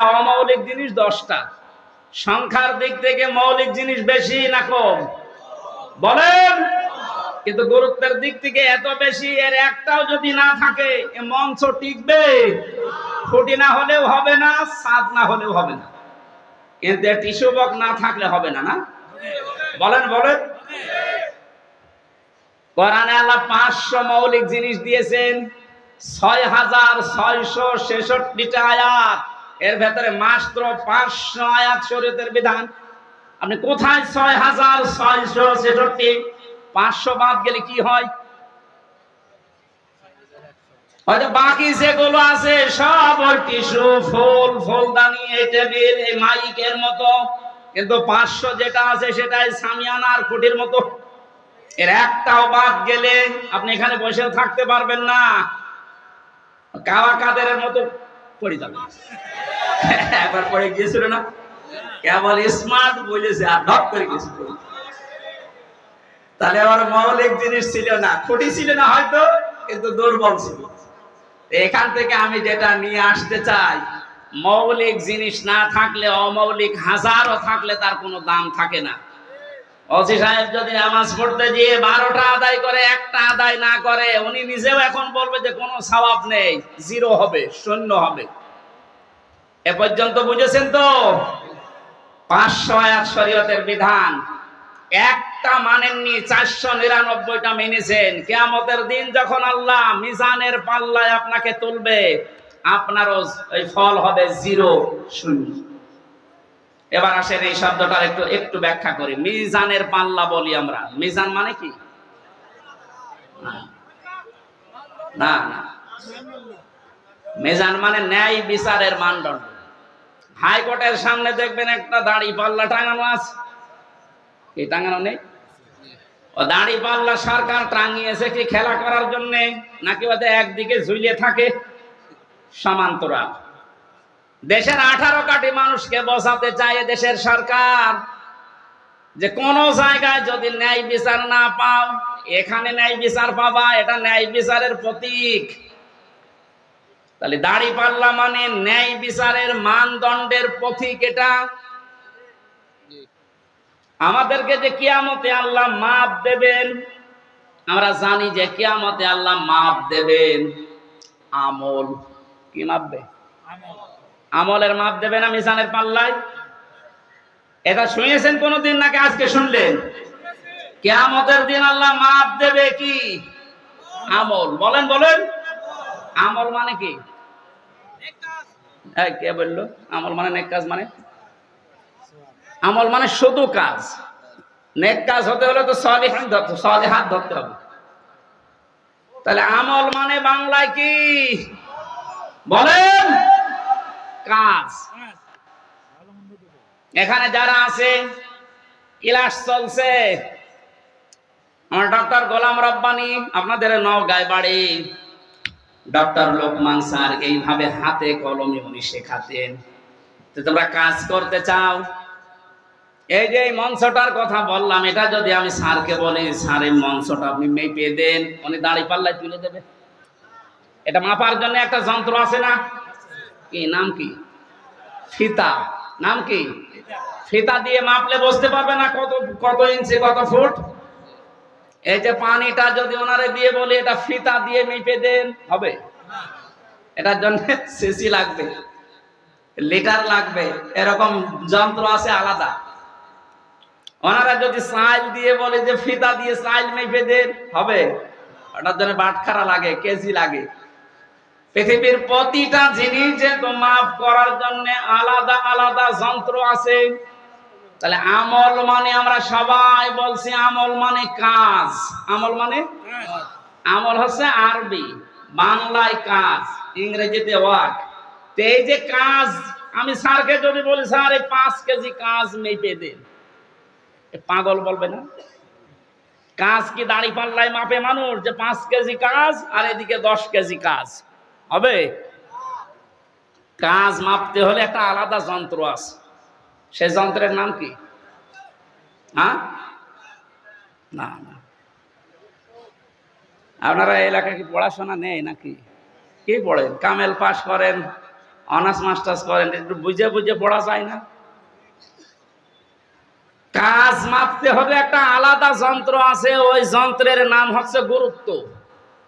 অমৌলিক জিনিস দশটা। সংখ্যার দিক থেকে মৌলিক জিনিস বেশি না কম? বলেন। কিন্তু গুরুত্বের দিক থেকে এত বেশি, এর একটাও যদি না থাকে মঞ্চ টিকবে। খুঁটি না হলেও হবে না সাদ না হলেও হবে না। কিন্তু টিস্যু বক না থাকলে হবে না না? বলেন বলেন। কোরআনে আল্লাহ পাঁচশো মৌলিক জিনিস দিয়েছেন, ছয় হাজার ছয়শো ছেষট্টিটা আয়াত। এর ভেতরে মাত্র পাঁচশো আয়াত শরীয়তের বিধান। আপনি কোথায় ছয় হাজার ছয়শো পাঁচশো বাদ গেলে কি হয়? হয়তো বাকি যেগুলো আছে, সব ওই টিস্যু, ফুল, ফুলদানি এই টেবিল, এই মাইকের মতো। কিন্তু পাঁচশো যেটা আছে, সেটাই সামিয়ানার খুঁটির মতো। এর একটাও বাদ গেলে আপনি এখানে বসে থাকতে পারবেন না। কাওয়া কাদের মতো পড়ে যাবে। একবার পড়ে গিয়েছিল না? কেবল স্মার্ট বলেছে আর ঢক করে গেছে তাহলে আমার মৌলিক জিনিস ছিল না, খুঁটি ছিল না হয়তো, কিন্তু দুর্বল ছিল। এখান থেকে আমি যেটা নিয়ে আসতে চাই, মৌলিক জিনিস না থাকলে, অমৌলিক হাজারও থাকলে তার কোনো দাম থাকে না। অসি সাহেব যদি নামাজ পড়তে গিয়ে বারোটা আদায় করে, একটা আদায় না করে, উনি নিজেও এখন বলবে যে কোনো সওয়াব নেই, জিরো হবে, শূন্য হবে। এ পর্যন্ত বুঝেছেন তো? পাঁচশো আয়াত শরীয়তের বিধান। একটা মানেননি, চারশো নিরানব্বইটা মেনেছেন। কেয়ামতের দিন যখন আল্লাহ মিজানের পাল্লায় আপনাকে তুলবে, আপনারও ওই ফল হবে জিরো, শূন্য। এবার আসেন এই শব্দটার একটু একটু ব্যাখ্যা করি। মিজানের পাল্লা বলি আমরা। মিজান মানে কি? না না। মানে ন্যায় বিচারের মানদণ্ড। হাইকোর্টের সামনে দেখবেন একটা দাড়ি পাল্লা টাঙানো আছে। কি, টাঙানো নেই? ও দাড়ি পাল্লা সরকার টাঙিয়েছে কি খেলা করার জন্য? নাকি ওদের একদিকে ঝুলিয়ে থাকে? সমান্তরাল। দেশের আঠারো কোটি মানুষকে বসাতে চায় দেশের সরকার যে কোন জায়গায় যদি ন্যায় বিচার না পাও, এখানে ন্যায় বিচার পাবা, এটা ন্যায় বিচারের প্রতীক। তাহলে দাড়ি পাল্লা মানে ন্যায় বিচারের মানদণ্ডের পথিক এটা। আমাদেরকে যে কিয়ামতে আল্লাহ মাপ দেবেন, আমরা জানি যে কিয়ামতে আল্লাহ মাপ দেবেন। আমল কি মাপবে? আমলের মাপ দেবে না মিজানের পাল্লায়? এটা শুনেছেন কোনদিন নাকি আজকে শুনলেন? কেয়ামতের দিন আল্লাহ মাপ দেবে কি? আমল। বলেন বলেন। আমল মানে কি? কে বলল? আমল মানে নেক কাজ মানে? আমল মানে শুধু কাজ। নেক কাজ হতে হলে তো সলিহান ধরতে, সলিহাত ধরতে হবে। তাহলে আমল মানে বাংলায় কি? বলেন। কাজ। এখানে যারা আছে ক্লাস চলছে। আমার ডক্টর গোলাম রব্বানি, আপনাদের নওগাঁয় বাড়ি। ডক্টর লোকমান স্যার এইভাবে হাতে কলমে উনি শেখাতেন। তো তোমরা কাজ করতে চাও? এই যে এই মঞ্চটার কথা বললাম, এটা যদি আমি স্যারকে বলি, স্যার, এই মঞ্চটা আপনি মেপে দেন। উনি দাড়ি পাল্লায় তুলে দেবে। এটা মাপার জন্য একটা যন্ত্র আছে না? কি নাম কি? ফিতা। নাম কি? ফিতা দিয়ে মাপলে বসতে পারবে না কত কত ইঞ্চি, কত ফুট? এই যে পানিটা যদি ওনারে দিয়ে বলি, এটা ফিতা দিয়ে মেপে দেন, হবে? এটার জন্য সিসি লাগবে। লিটার লাগবে। এরকম যন্ত্র আছে আলাদা। ওনারা যদি সাইল দিয়ে বলে যে ফিতা দিয়ে সাইল মেপে দেন, হবে? ওটার জন্য বাটখারা লাগে, কেজি লাগে। পৃথিবীর প্রতিটা জিনিস যে তো মাফ করার জন্য আলাদা আলাদা যন্ত্র আছে। তাহলে আমল মানে আমরা সবাই বলছি আমল মানে কাজ। আমল মানে? আমল হচ্ছে আরবি, বাংলায় কাজ, ইংরেজিতে ওয়ার্ক তো এই যে কাজ, আমি স্যারকে যদি বলি, স্যার, এই পাঁচ কেজি কাজ মেপে দেন। পাগল বলবে না? কাজ কি দাড়ি পাল্লায় মাপে মানুষ যে পাঁচ কেজি কাজ আর এদিকে দশ কেজি কাজ? হবে? কাজ মাপতে হলে একটা আলাদা যন্ত্র আছে। সে যন্ত্রের নাম কি? হ্যাঁ? না না। আপনারা এলাকায় কি পড়াশোনা নেই নাকি? কি পড়েন? কামেল পাস করেন, অনার্স, মাস্টার্স করেন, একটু বুঝে বুঝে পড়া যায় না? কাজ মাপতে হবে একটা আলাদা যন্ত্র আছে, ওই যন্ত্রের নাম হচ্ছে গুরুত্ব।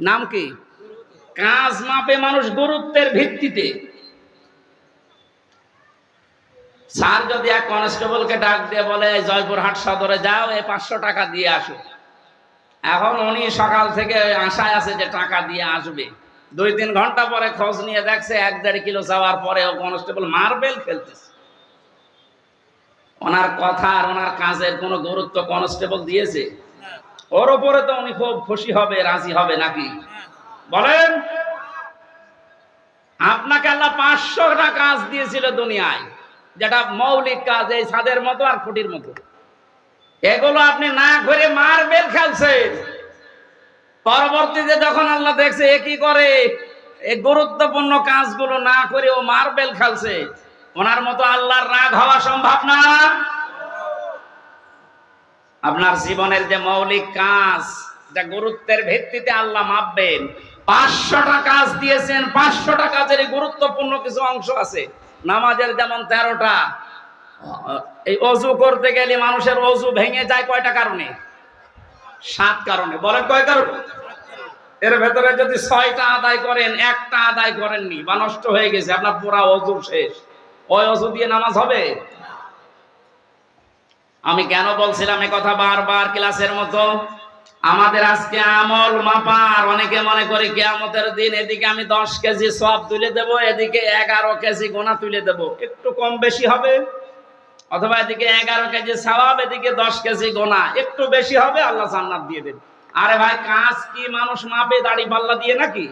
নাম কি? কাজ মাপে মানুষ গুরুত্বের ভিত্তিতে। স্যার যদি এক কনস্টেবলকে ডাক দিয়ে বলে, "এই জয়পুরহাট সদরে যাও, এই পাঁচশো টাকা দিয়ে আসো। এখন উনি সকাল থেকে আশায় আছে যে টাকা দিয়ে আসবে। দুই তিন ঘণ্টা পরে খোঁজ নিয়ে দেখছে এক দেড় কিলো যাওয়ার পরে ও কনস্টেবল মার্বেল খেলতেছে ওনার কথা আর ওনার কাজের কোনো গুরুত্ব কনস্টেবল দিয়েছে? ওর ওপরে তো উনি খুব খুশি হবে, রাজি হবে নাকি? বলেন, আপনাকে আল্লাহ পাঁচশোটা কাজ দিয়েছিল দুনিয়ায়, যেটা মৌলিক কাজ, এই ছাদের মতো আর খুঁটির মতো। এগুলো আপনি না করে মার্বেল খেলছেন। পরবর্তীতে যখন আল্লাহ দেখছে এ কি করে এই গুরুত্বপূর্ণ কাজগুলো না করে ও মার্বেল খেলছে, ওনার মতো আল্লাহর রাগ হওয়া সম্ভব না। আপনার জীবনের যে মৌলিক কাজ, যা গুরুত্বের ভিত্তিতে আল্লাহ মাপবেন পাঁচশোটা কাজ দিয়েছেন, পাঁচশোটা কাজের গুরুত্বপূর্ণ কিছু অংশ আছে। নামাজের যেমন তেরোটা, এই অজু করতে গেলে মানুষের অজু ভেঙে যায় কয়টা কারণে? সাত কারণে। বলেন কয় কারণ? এর ভেতরে যদি ছয়টা আদায় করেন, একটা আদায় করেননি, বা নষ্ট হয়ে গেছে, আপনার পুরা অজু শেষ। ওই অজু দিয়ে নামাজ হবে? আমি কেন বলছিলাম কথা বারবার ক্লাসের মতো? আমাদের আজকে আমল মাপার, অনেকে মনে করে কেয়ামতের দিন এদিকে আমি দশ কেজি সব তুলে দেব, এদিকে এগারো কেজি গোনা তুলে দেব। একটু কম বেশি হবে? অথবা এদিকে এগারো কেজি সওয়াব, এদিকে দশ কেজি গোনা। একটু বেশি হবে, আল্লাহ জান্নাত দিয়ে দেবে। আরে ভাই, কাজ কি মানুষ মাপে, দাড়ি পাল্লা দিয়ে নাকি?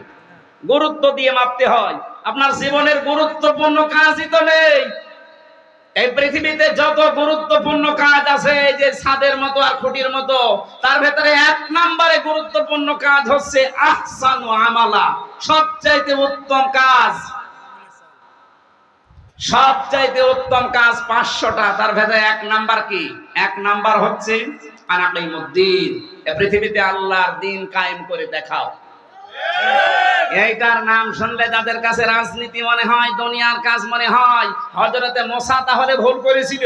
গুরুত্ব দিয়ে মাপতে হয়। আপনার জীবনের গুরুত্বপূর্ণ কাজই তো নেই। এই পৃথিবীতে যত গুরুত্বপূর্ণ কাজ আছে যে ছাদের মতো আর খুঁটির মতো, তার ভেতরে এক নম্বরে গুরুত্বপূর্ণ কাজ হচ্ছে আহসানু আমালা, সবচাইতে উত্তম কাজ। সবচাইতে উত্তম কাজ পাঁচশোটা, তার ভেতরে এক নাম্বার কি? এক নাম্বার হচ্ছে আনাকিমুদ্দিন। এ পৃথিবীতে আল্লাহর দিন কায়েম করে দেখাও। এইটার নাম শুনলে যাদের কাছে রাজনীতি মনে হয়, দুনিয়ার কাজ মনে হয় হজরতে মোসা তাহলে ভুল করেছিল।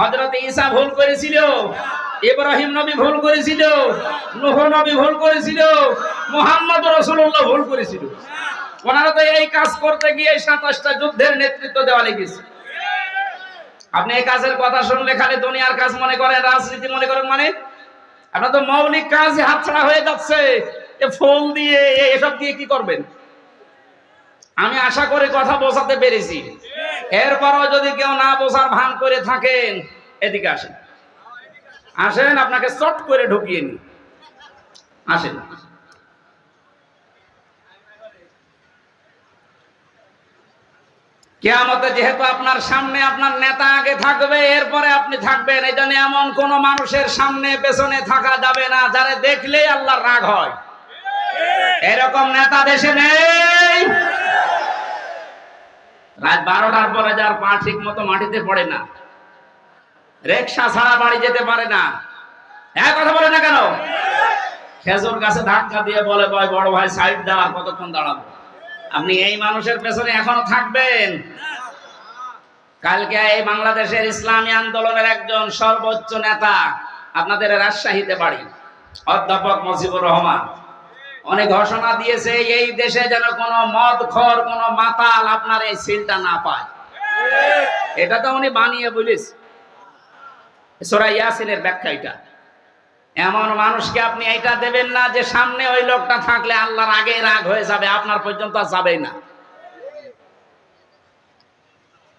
হজরতে ঈসা ভুল করেছিল। ইব্রাহিম নবী ভুল করেছিল। নুহ নবী ভুল করেছিল। মোহাম্মদ রসুল্লাহ ভুল করেছিল। ওনারা তো এই কাজ করতে গিয়ে সাতাশটা যুদ্ধের নেতৃত্ব দেওয়া লেগেছে। আপনি এই কাজের কথা শুনলে খালি দুনিয়ার কাজ মনে করেন, রাজনীতি মনে করেন মানে? আপনার তো মৌলিক কাজ হাতছাড়া হয়ে যাচ্ছে। ফোন দিয়ে এসব দিয়ে কি করবেন? আমি আশা করে কথা বোঝাতে পেরেছি। এরপরও যদি কেউ না বোঝার ভান করে থাকেন, এদিকে আসেন। আসেন, আপনাকে চট করে ঢুকিয়ে নি আসেন। কেয়ামতে যেহেতু আপনার সামনে আপনার নেতা আগে থাকবে, এরপরে আপনি থাকবেন। এই জন্য এমন কোন মানুষের সামনে, পেছনে থাকা যাবে না, যারা দেখলেই আল্লাহর রাগ হয়। এরকম নেতা দেশে নেই। রাত বারোটার পরে যার পা ঠিক মতো মাটিতে পড়ে না রেকশা ছাড়া বাড়ি যেতে পারে না। এক কথা বলে না কেন? খেজুর গাছে ধাক্কা দিয়ে বলে, বয়, বড় ভাই, সাইড দেওয়ার কতক্ষণ দাঁড়াবো? আপনি এই মানুষের পেছনে এখনও থাকবেন। কালকে এই বাংলাদেশের ইসলামী আন্দোলনের একজন সর্বোচ্চ নেতা আপনাদের রাজশাহীতে বাড়ি, অধ্যাপক মজিবুর রহমান। অনেক ঘোষণা দিয়েছে, এই দেশে যেন কোনো মদ খর, কোন মাতাল আপনার এই সিলটা না পায়। এটা তো উনি বানিয়ে বলিস সোরা ইয়াসিনের ব্যাখ্যা এটা। এমন মানুষকে আপনি এটা দেবেন না যে সামনে ওই লোকটা থাকলে আল্লাহর আগে রাগ হয়ে যাবে, আপনার পর্যন্ত যাবেই না।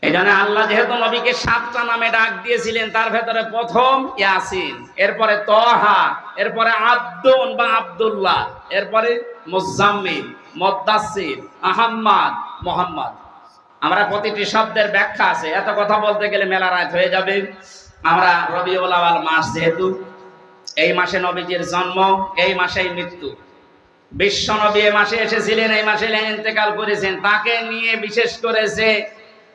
এই জন্য আল্লাহ যেহেতু নবীকে সাতটা নামে ডাক দিয়েছিলেন, তার ভেতরে প্রথম ইয়াসিন, এরপরে তহা এরপরে আব্দুন বা আব্দুল্লাহ। এরপরে মুজাম্মিল মদ্দাসির আহম্মদ, মোহাম্মদ। আমরা প্রতিটি শব্দের ব্যাখ্যা আছে। এত কথা বলতে গেলে মেলা রাত হয়ে যাবে। আমরা রবিউল আওয়াল মাস যেহেতু, এই মাসে নবীজির জন্ম, এই মাসেই মৃত্যু। বিশ্ব নবী এ মাসে এসেছিলেন, এই মাসে ইন্তেকাল করেছেন। তাকে নিয়ে বিশেষ করে যে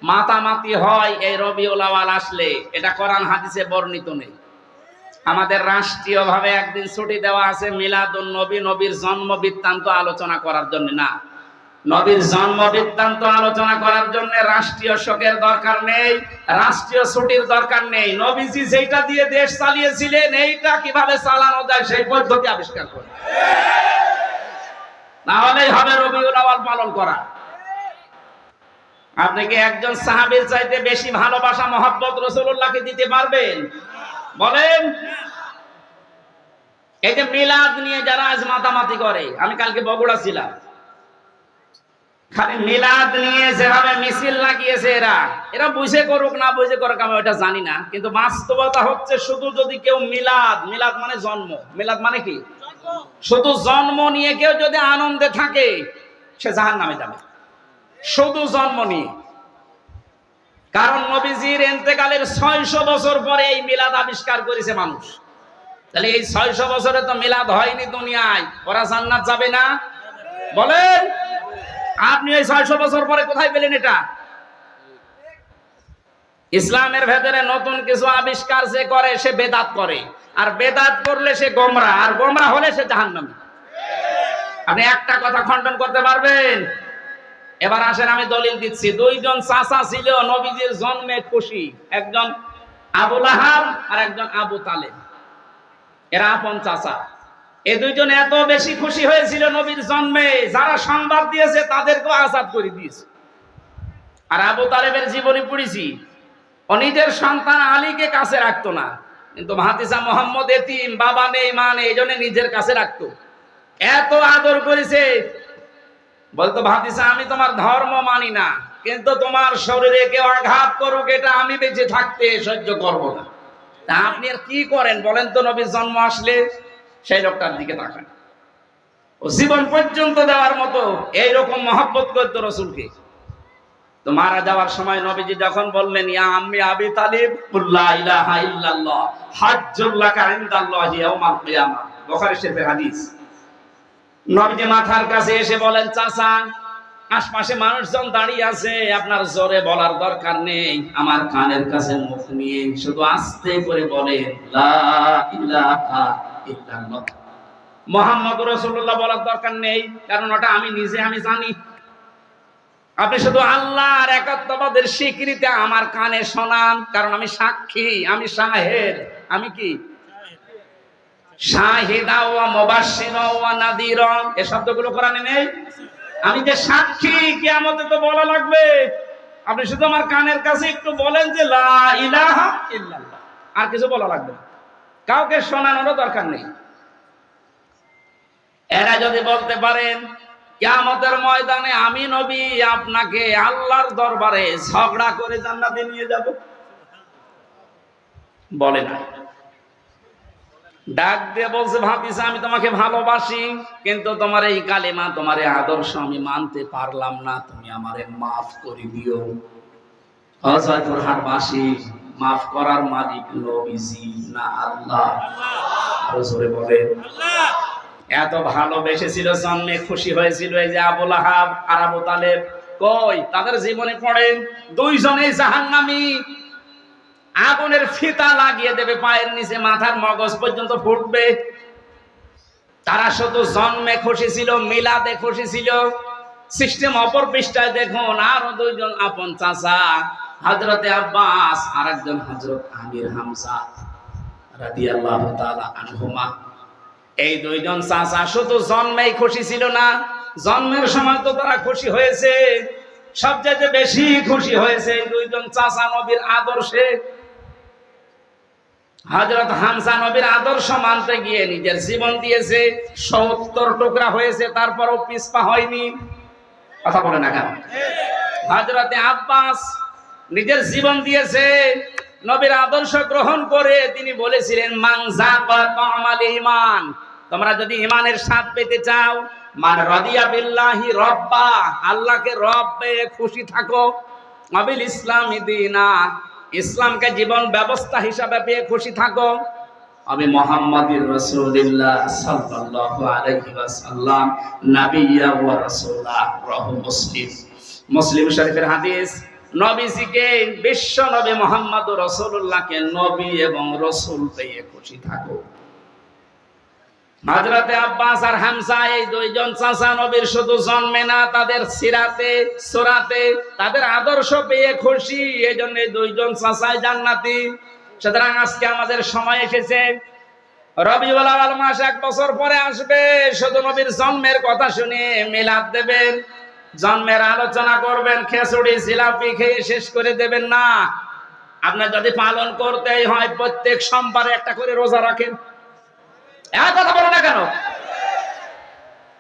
মাতামাতি হয়, এই রবিউল আওয়াল আসলে, এটা কোরআন হাদিসে বর্ণিত নেই। আমাদের রাষ্ট্রীয়ভাবে একদিন ছুটি দেওয়া আছে মিলাদুন নবী, নবীর জন্ম বৃত্তান্ত আলোচনা করার জন্য। না, নবীর জন্ম বৃত্তান্ত আলোচনা করার জন্য রাষ্ট্রীয় শোকের দরকার নেই, রাষ্ট্রীয় ছুটির দরকার নেই। নবীজি যেটা দিয়ে দেশ চালিয়েছিলেন, এইটা কীভাবে চালানো যায় সেই পদ্ধতি আবিষ্কার করে তাহলেই হবে রবিউল আওয়াল পালন করা। আপনি কি একজন সাহাবীর চাইতে বেশি ভালোবাসা, মহব্বত রসুল্লাহকে দিতে পারবেন? বলেন। এই যে মিলাদ নিয়ে যারা আজ মাতামাতি করে, আমি কালকে বগুড়া ছিলাম। খালি মিলাদ নিয়ে যেভাবে মিছিল লাগিয়েছে এরা এরা বুঝে করুক না বুঝে করুক, আমি ওটা জানি না। কিন্তু বাস্তবতা হচ্ছে শুধু যদি কেউ মিলাদ মিলাদ মানে জন্ম। মিলাদ মানে কি? শুধু জন্ম নিয়ে কেউ যদি আনন্দে থাকে, সে জাহান নামে যাবে। শুধু জন্ম নিয়ে। কারণ নবীজির এন্তেকালের ছয়শো বছর পরে এই মিলাদ আবিষ্কার করেছে মানুষ। তাহলে এই ছয়শো বছরে তো মিলাদ হয়নি দুনিয়ায়। ওরা জান্নাত যাবে না? বলেন। আপনি এই ছয়শো বছর পরে কোথায় পেলেন এটা? ইসলামের ভেতরে নতুন কিছু আবিষ্কার যে করে, সে বেদাত করে। আর বেদাত করলে সে গোমরা, আর গোমরা হলে সে জাহান্নামী। আপনি একটা কথা খণ্ডন করতে পারবেন? এবার আসেন, আমি দলিল দিচ্ছি। দুইজন চাচা ছিল, নবীজির জন্মে খুশি। একজন আবুল আহাব আর একজন আবু তালেব। এরা আপন চাচা। এই দুইজন এত বেশি খুশি হয়েছিল নবীর জন্মে, যারা সংবাদ দিয়েছে তাদেরকেও আজাদ করে দিয়েছে। আর আবু তালেবের জীবনী পড়েছি। ও নিজের সন্তান আলীকে কাছে রাখতো না, কিন্তু ভাতিসা মোহাম্মদ এতিম, বাবা নেই, মা নেই, এই জন্য নিজের কাছে রাখতো। এত আদর করেছে বলতো ভাতিসা আমি তোমার ধর্ম মানি না, কিন্তু তোমার শরীরে কেউ আঘাত করুক, এটা আমি বেঁচে থাকতে সহ্য করব না। তা আপনি আর কি করেন বলেন তো, নবীর জন্ম আসলে সেই লোকটার দিকে তাকান। ও জীবন পর্যন্ত দেওয়ার মতো এইরকম মহব্বত করতো রসুলকে। তো মারা যাওয়ার সময় নবীজি যখন বললেন, ইয়া আম্মি আবি তালিব ইলাহা ইল্লাল্লাহ হাজ্জুল্লাকা ইনদাল্লাহি ইয়াউমাল কিয়ামা। বুখারী শরীফের হাদিস। নবীজি মাথার কাছে এসে বলেন, চাচা, আশপাশে মানুষজন দাঁড়িয়ে আছে, আপনার জোরে বলার দরকার নেই। আমার কানের কাছে মুখ নিয়ে শুধু আস্তে করে বলে মোহাম্মদ রাসূলুল্লাহ বলার দরকার নেই, কারণ ওটা আমি নিজে, আমি জানি। আপনি শুধু আল্লাহর একাত্মবাদের স্বীকৃতি আমার কানে শোনান, কারণ আমি সাক্ষী, আমি শাহেদ আমি কি? আমি যে সাক্ষী তো বলা লাগবে। আপনি শুধু আমার কানের কাছে একটু বলেন যে আর কিছু বলা লাগবে কাউকে শোনানোরও দরকার নেই। এরা যদি বলতে পারেন, কিয়ামতের ময়দানে আমি নবী, আপনাকে আল্লাহর দরবারে ঝগড়া করে জান্নাতে নিয়ে যাব। বলে না ডাক দিয়ে বলছে ভাবিস আমি তোমাকে ভালোবাসি, কিন্তু তোমার এই কালেমা, তোমার আদর্শ আমি মানতে পারলাম না, তুমি আমারে মাফ করে দিও। হজরতুল হারবাসী মাফ করার মালিক নবীজি না আল্লাহ। এত ভালোবেসেছিল, জন্মে খুশি হয়েছিল এই যে আবুল আহাব আর আবু তালেব। কই, তাদের জীবনে পড়েন দুইজনেই জাহান্নামী। আগুনের ফিতা লাগিয়ে দেবে পায়ের নিচে, মাথার মগজ পর্যন্ত ফুটবে। তারা শুধু জন্মে খুশি ছিল, মিলাদে খুশি ছিল। সিস্টেম অপর পৃষ্ঠায় দেখুন, আরও দুইজন আপন চাচা হজরতে আব্বাস আর একজন হজরত আমির হামজা রাদিয়াল্লাহু তাআলা আনহুমা। এই দুইজন চাচা শুধু জন্মেই খুশি ছিল না, জন্মের সময় তো তারা খুশি হয়েছে। সবচেয়ে বেশি খুশি হয়েছে দুইজন চাচা নবীর আদর্শে। হজরত হামসা নবীর আদর্শ মানতে গিয়ে নিজের জীবন দিয়েছে, সত্তর টুকরা হয়েছে, তারপরও পিসপা হয়নি। কথা বলে না কেন? হজরতে আব্বাস নিজের জীবন দিয়েছে, নবীর আদর্শ গ্রহণ করে তিনি বলেছিলেন মাংজা ইমান তোমরা যদি ইমানের স্বাদ পেতে চাও, মান রাদিয়া বিল্লাহি রব্বা। আল্লাহকে রব পেয়ে খুশি থাকো। আবিল ইসলামী দিনা ইসলামকে জীবন ব্যবস্থা হিসাবে পেয়ে খুশি থাকো। আমি মোহাম্মদুর রাসূলুল্লাহ সাল্লাল্লাহু আলাইহি ওয়াসাল্লাম নাবিয়্যা ওয়া রাসূলা রাহু মুসলিম। মুসলিম শরীফের হাদিস, নবীজিকে বিশ্ব নবী মোহাম্মদুর রাসূলুল্লাহকে নবী এবং রসুল পেয়ে খুশি থাকো। হজরতে আব্বাস আর হামসা, এই দুইজন চাচা নবীর শুধু জন্মে না, তাদের সিরাতে, সুরাতে, তাদের আদর্শ পেয়ে খুশি। এই জন্য দুইজন চাচাই জান্নাতি। সুতরাং আজকে আমাদের সময় এসেছে। রবিউল আওয়াল মাস এক বছর পরে আসবে। শুধু নবীর জন্মের কথা শুনে মিলাদ দেবেন। জন্মের আলোচনা করবেন খেসুড়ি জিলাপি খেয়ে শেষ করে দেবেন না। আপনার যদি পালন করতেই হয়, প্রত্যেক সোমবারে একটা করে রোজা রাখেন।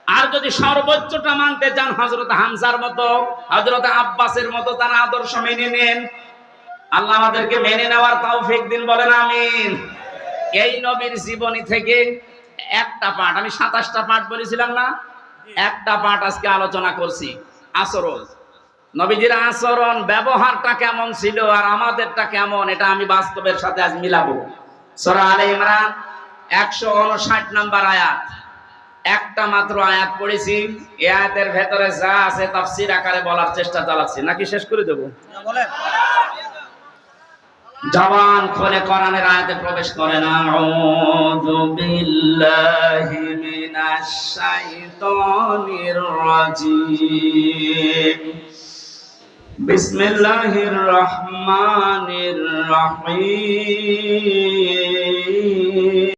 আর যদি সর্বোচ্চটা মানতে চান হজরত হামসার মতো হজরত আব্বাসের মতো, তার আদর্শ মেনে নেন। আল্লাহ আমাদেরকে মেনে নেওয়ার তাও ফেক দিন, বলেন আমিন। এই নবীর জীবনী থেকে একটা পাঠ, আমি সাতাশটা পাঠ বলেছিলাম না? একটা পাঠ আজকে আলোচনা করছি আচরণ নবীজির আচরণ, ব্যবহারটা কেমন ছিল আর আমাদেরটা কেমন, এটা আমি বাস্তবের সাথে আজ মিলাবো। সরা আলে ইমরান একশো উনষাট নাম্বার আয়াত। একটা মাত্র আয়াত পড়েছি এই আয়াতের ভেতরে যা আছে তাফসির আকারে বলার চেষ্টা চালাচ্ছি। নাকি শেষ করে দেবো? জবান খুলে কোরআনের আয়াতে প্রবেশ করে না আউযু বিল্লাহি মিনাশ শাইতানির রাজিম। বিসমিল্লাহির রহমানির রহিম।